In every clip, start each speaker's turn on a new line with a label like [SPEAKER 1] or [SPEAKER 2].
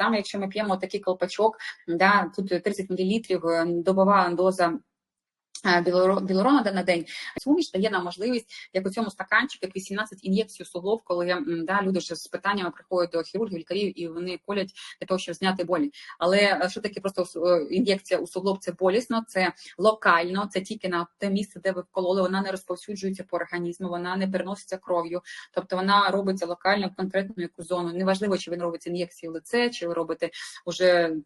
[SPEAKER 1] саме, якщо ми п'ємо такий колпачок, да, тут 30 мл е, добова доза. Е, Білорона на день суміш дає нам можливість, як у цьому стаканчику, як 18 ін'єкцій суглоб, коли да, люди вже з питаннями приходять до хірургів, лікарів, і вони колять для того, щоб зняти болі. Але е, що таке просто е, ін'єкція у суглоб? Це болісно, це локально, це тільки на те місце, де ви вкололи. Вона не розповсюджується по організму, вона не переноситься кров'ю. Тобто вона робиться локально в конкретну яку зону. Неважливо, чи ви робите ін'єкції в лице, чи ви робите вже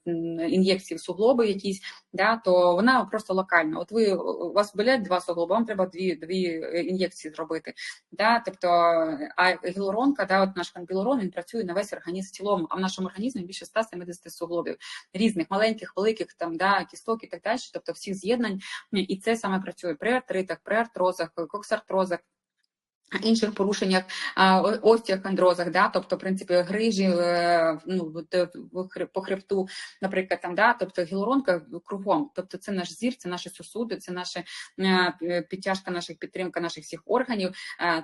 [SPEAKER 1] ін'єкції в суглоби якісь, да, то вона просто локальна. От ви у вас болять два суглоби, вам треба дві дві е, ін'єкції зробити. Да, тобто, а гілоронка, да, от наш гіалурон, він працює на весь організм в цілому, а в нашому організмі більше 170 суглобів різних, маленьких, великих, там, да, кісток і так далі, тобто всіх з'єднань. І це саме працює при артритах, при артрозах, коксартрозах, інших порушеннях, остеохондрозах, да, тобто, в принципі, грижі е, ну, е, по хребту, наприклад, там, да, тобто гіалуронка кругом, тобто це наш зір, це наші сусуди, це наша е, підтяжка наших, підтримка наших всіх органів,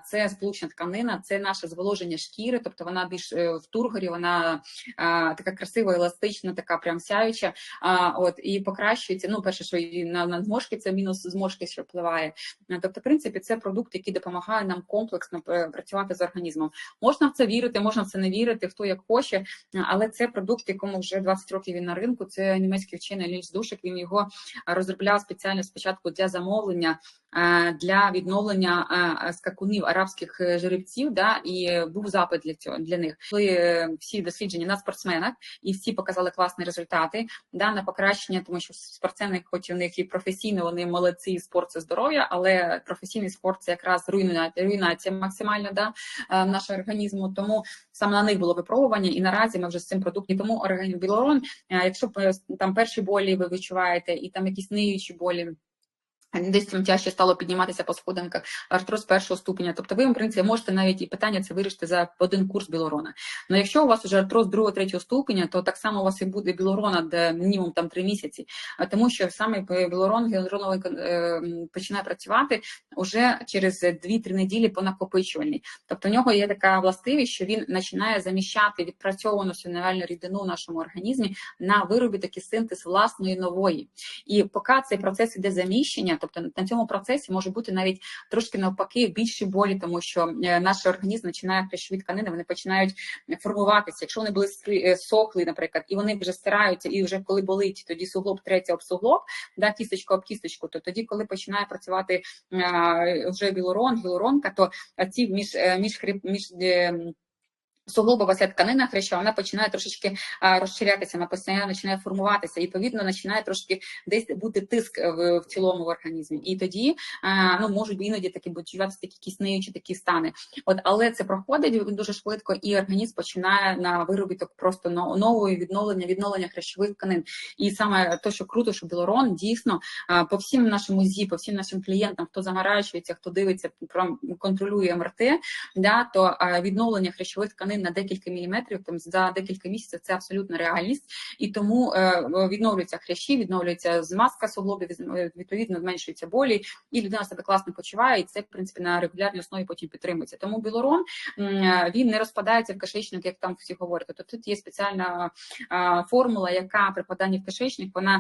[SPEAKER 1] це сполучна тканина, це наше зволоження шкіри, тобто вона більш в тургорі, вона така красива, еластична, така прям сяюча, от, і покращується, ну, перше, що і на, на зморшки, це мінус зморшки, що впливає, Тобто, в принципі, це продукт, який допомагає нам комплексно е, працювати з організмом. Можна в це вірити, можна в це не вірити, хто як хоче, але це продукт, якому вже 20 років він на ринку. Це німецький вчений Лільс Душик. Він його розробляв спеціально спочатку для замовлення. Е, Для відновлення е, скакунів арабських е, жеребців, да, і е, був запит для цього для них. Були е, всі дослідження на спортсменах, і всі показали класні результати да, на покращення, тому що спортсмени, хоч у них і професійно, вони молодці, спорт це здоров'я, але професійний спорт це якраз руйнація, руйнація максимальна да, е, нашого організму. Тому саме на них було випробування, і наразі ми вже з цим продуктом. Тому організм білорон, е, якщо е, там перші болі ви відчуваєте, і там якісь ниючі болі. Десь вам тяжче стало підніматися по сходинках, артроз першого ступеня. Тобто ви, в принципі, можете навіть і питання це вирішити за один курс білорона. Ну якщо у вас вже артроз другого, третього ступеня, то так само у вас і буде білорона, де мінімум там три місяці. Тому що саме білорон гіалуроновий е, починає працювати уже через 2-3 неділі по накопичувальній. Тобто в нього є така властивість, що він починає заміщати відпрацьовану синевальну рідину в нашому організмі на виробіток і синтез власної нової. І поки цей процес іде заміщення, тобто на цьому процесі може бути навіть трошки навпаки більші болі, тому що е, наш організм починає хрящові тканини, вони починають формуватися. Якщо вони були е, сохли, наприклад, і вони вже стираються, і вже коли болить, тоді суглоб третя об суглоб, да, кісточку об кісточку, то тоді, коли починає працювати е, вже білорон, гіалуронка, то ці між між хреб між е, суглобова ця тканина хряща, вона починає трошечки розширятися, вона постійно починає формуватися, і відповідно починає трошки десь бути тиск в, в цілому в організмі. І тоді ну можуть іноді такі відчуватися такі киснеючі такі стани. От, але це проходить дуже швидко, і організм починає на виробіток просто нової відновлення, відновлення хрящових тканин. І саме те, що круто, що білорон дійсно по всім нашим УЗІ, по всім нашим клієнтам, хто заморачується, хто дивиться, контролює МРТ, да, то відновлення хрящових тканин на декілька міліметрів там за декілька місяців це абсолютна реальність, і тому е, відновлюються хрящі, відновлюється змазка суглобів, відповідно зменшуються болі, і людина себе класно почуває, і це в принципі на регулярній основі потім підтримується. Тому білорон він не розпадається в кишечник, як там всі говорять. Тобто тут є спеціальна формула, яка при поданні в кишечник вона